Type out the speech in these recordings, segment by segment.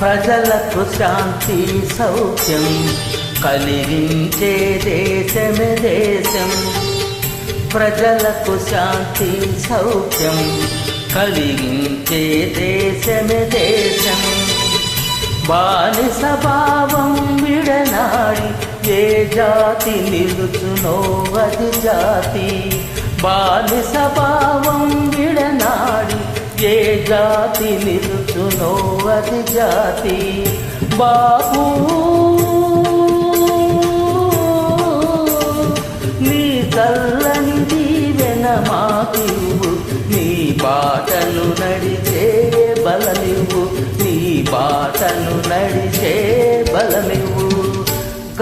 ప్రజలకు శాంతి సౌఖ్యం కలిగించే దేశమే దేశం. ప్రజలకు శాంతి సౌఖ్యం కలిగించే దేశమే దేశం. బానిస భావం విడనాడి ఏ జాతి నిలుచునో అది జాతి. బానిస భావం జాతి నిలుచునో అది జాతి. బాబూ నీ చల్లని దీవెన మాకివ్వు. నీ బాటను నడిచే బలమివ్వు. నీ బాటను నడిచే బలమివ్వు.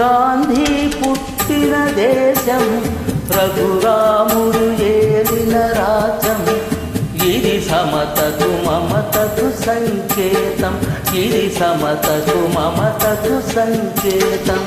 గాంధీ పుట్టిన దేశం రఘురా సంకేతం. ఇది సమతకు మమతకు సంకేతం.